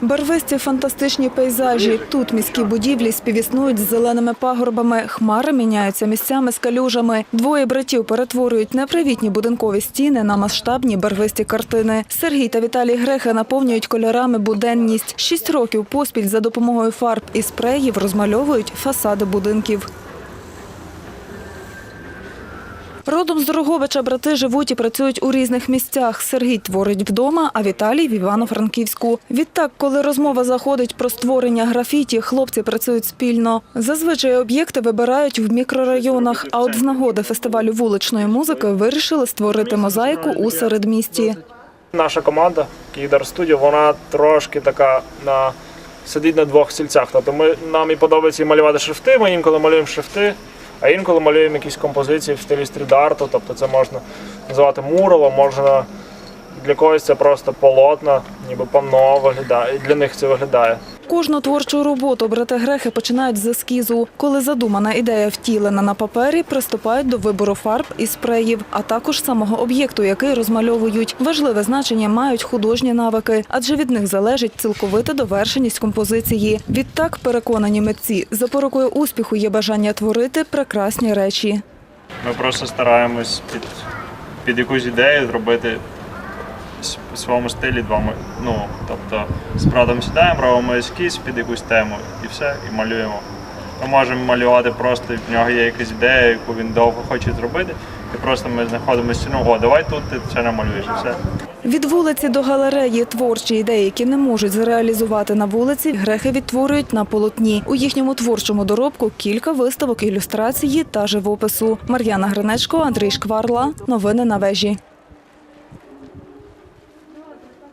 Барвисті фантастичні пейзажі. Тут міські будівлі співіснують з зеленими пагорбами. Хмари міняються місцями з калюжами. Двоє братів перетворюють непривітні будинкові стіни на масштабні барвисті картини. Сергій та Віталій Грехи наповнюють кольорами буденність. Шість років поспіль за допомогою фарб і спреїв розмальовують фасади будинків. Родом з Дороговича брати живуть і працюють у різних місцях. Сергій творить вдома, а Віталій в Івано-Франківську. Відтак, коли розмова заходить про створення графіті, хлопці працюють спільно. Зазвичай об'єкти вибирають в мікрорайонах. А от з нагоди фестивалю вуличної музики вирішили створити мозаїку у середмісті. Наша команда Київдар Studio, вона трошки така на сидить на двох стільцях. Тобто ми нам і подобається малювати шрифти. Ми інколи малюємо шрифти, а інколи малюємо якісь композиції в стилі стріт-арту. Тобто це можна називати муралом, можна для когось це просто полотна, ніби панно виглядає. І для них це виглядає. Кожну творчу роботу брати Грехи починають з ескізу. Коли задумана ідея втілена на папері, приступають до вибору фарб і спреїв, а також самого об'єкту, який розмальовують. Важливе значення мають художні навики, адже від них залежить цілковита довершеність композиції. Відтак, переконані митці, запорукою успіху є бажання творити прекрасні речі. Ми просто стараємось під, під якусь ідею зробити в своєму стилі два ну, тобто з братом сідаємо, робимо ескіз під якусь тему і все, і малюємо. Ми можемо малювати просто, в нього є якась ідея, яку він довго хоче зробити, і просто ми знаходимо стіну, о, давай тут ти це намалюєш і все. Від вулиці до галереї творчі ідеї, які не можуть зреалізувати на вулиці, грехи відтворюють на полотні. У їхньому творчому доробку кілька виставок ілюстрації та живопису. Мар'яна Гринечко, Андрій Шкварла. Новини на вежі.